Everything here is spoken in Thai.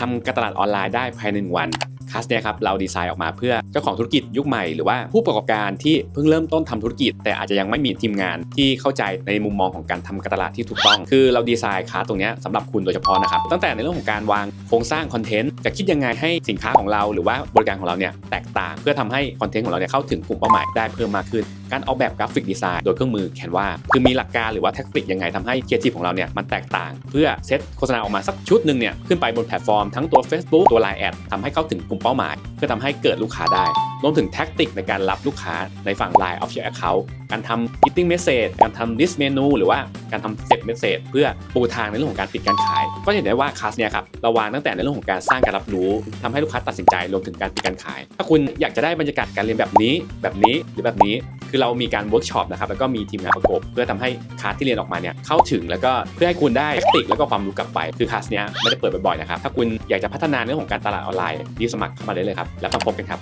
ทำการตลาดออนไลน์ได้ภายในหนึ่งวัน คลาสเนี่ยครับเราดีไซน์ออกมาเพื่อเจ้าของธุรกิจยุคใหม่หรือว่าผู้ประกอบการที่เพิ่งเริ่มต้นทำธุรกิจ แต่อาจจะยังไม่มีทีมงานที่เข้าใจในมุมมองของการทำการตลาดที่ถูกต้อง คือเราดีไซน์คลาสตรงนี้สำหรับคุณโดยเฉพาะนะครับตั้งแต่ในเรื่องของการวางโครงสร้างคอนเทนต์จะคิดยังไงให้สินค้าของเราหรือว่าบริการของเราเนี่ยแตกต่าง เพื่อทำให้คอนเทนต์ของเราเนี่ยเข้าถึงกลุ่มเป้าหมายได้เพิ่มมากขึ้น การออกแบบกราฟิกดีไซน์โดยเครื่องมือแคนวาคือมีหลักการหรือว่าแท็กติกยังไงทำให้เคียร์ทีของเราเนี่ยมันแตกต่าง เพื่อเซตโฆษณาออกมาสักชุดหนึ่งเนี่ยขึ้นไปบนแพลตฟอร์มทั้งตัว Facebook ตัว Line แอดทำให้เข้าถึงกลุ่มเป้าหมาย เพื่อทำให้เกิดลูกค้าได้ รวมถึงแท็กติกในการรับลูกค้าในฝั่ง Line Official Account การทำ Gifting Message การทำ List Menu หรือว่าการทำ Set Message เพื่อปูทางในเรื่องของการปิดการขาย ก็เห็นได้ว่าคลาสเนี่ยครับเราวางตั้งแต่ในเรื่องของการสร้างการรับรู้ทำให้ลูกค้าตัดสินใจรวมถึงการปิดการขาย ถ้าคุณอยากจะได้บรรยากาศการเรียนแบบนี้แบบนี้หรือแบบนี้ คือเรามีการเวิร์กช็อปนะครับแล้วก็มีทีมงานประกบเพื่อทำให้คลาสที่เรียนออกมาเนี่ยเข้าถึงแล้วก็เพื่อให้คุณได้ติกแล้วก็ความรู้กลับไป คือคลาสเนี้ยไม่ได้เปิดบ่อยๆนะครับถ้าคุณอยากจะพัฒนาเรื่องของการตลาดออนไลน์รีบสมัครเข้ามาได้เลยครับแล้วมาพบกันครับ